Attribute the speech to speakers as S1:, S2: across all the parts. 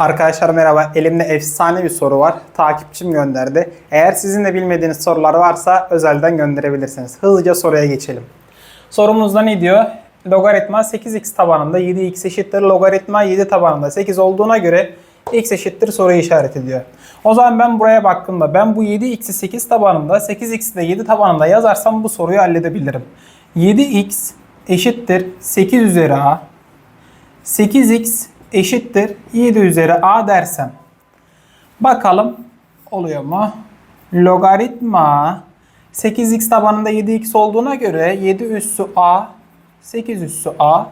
S1: Arkadaşlar merhaba. Elimde efsane bir soru var. Takipçim gönderdi. Eğer sizin de bilmediğiniz sorular varsa özelden gönderebilirsiniz. Hızlıca soruya geçelim. Sorumuzda ne diyor? Logaritma 8x tabanında 7x eşittir. Logaritma 7 tabanında 8 olduğuna göre x eşittir soru işareti diyor. O zaman ben buraya baktığımda ben bu 7x'i 8 tabanında 8x'i de 7 tabanında yazarsam bu soruyu halledebilirim. 7x eşittir 8 üzeri a 8x eşittir 7 üzeri a dersem. Bakalım oluyor mu? Logaritma 8x tabanında 7x olduğuna göre 7 üssü a 8 üssü a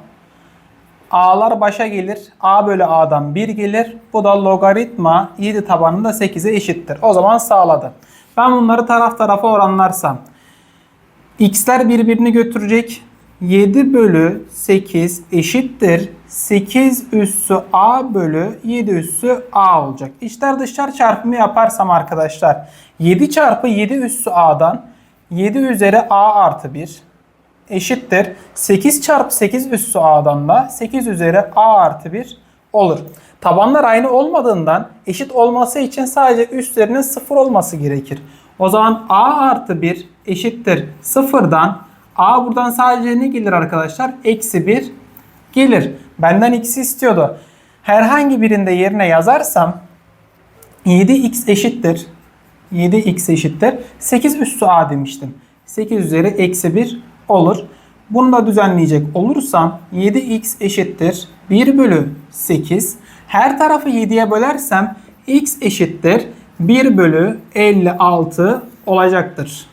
S1: a'lar başa gelir. a bölü a'dan 1 gelir. Bu da logaritma 7 tabanında 8'e eşittir. O zaman sağladı. Ben bunları taraf tarafa oranlarsam x'ler birbirini götürecek. 7 bölü 8 eşittir 8 üssü a bölü 7 üssü a olacak. İçler dışlar çarpımı yaparsam arkadaşlar 7 çarpı 7 üssü a'dan 7 üzeri a artı 1 eşittir 8 çarpı 8 üssü a'dan da 8 üzeri a artı 1 olur. Tabanlar aynı olmadığından eşit olması için sadece üstlerinin 0 olması gerekir. O zaman a artı 1 eşittir 0'dan a buradan sadece ne gelir arkadaşlar? Eksi 1 gelir. Benden x'i istiyordu. Herhangi birinde yerine yazarsam 7x eşittir 7x eşittir 8 üssü a demiştim. 8 üzeri eksi 1 olur. Bunu da düzenleyecek olursam 7x eşittir 1 bölü 8. Her tarafı 7'ye bölersem x eşittir 1 bölü 56 olacaktır.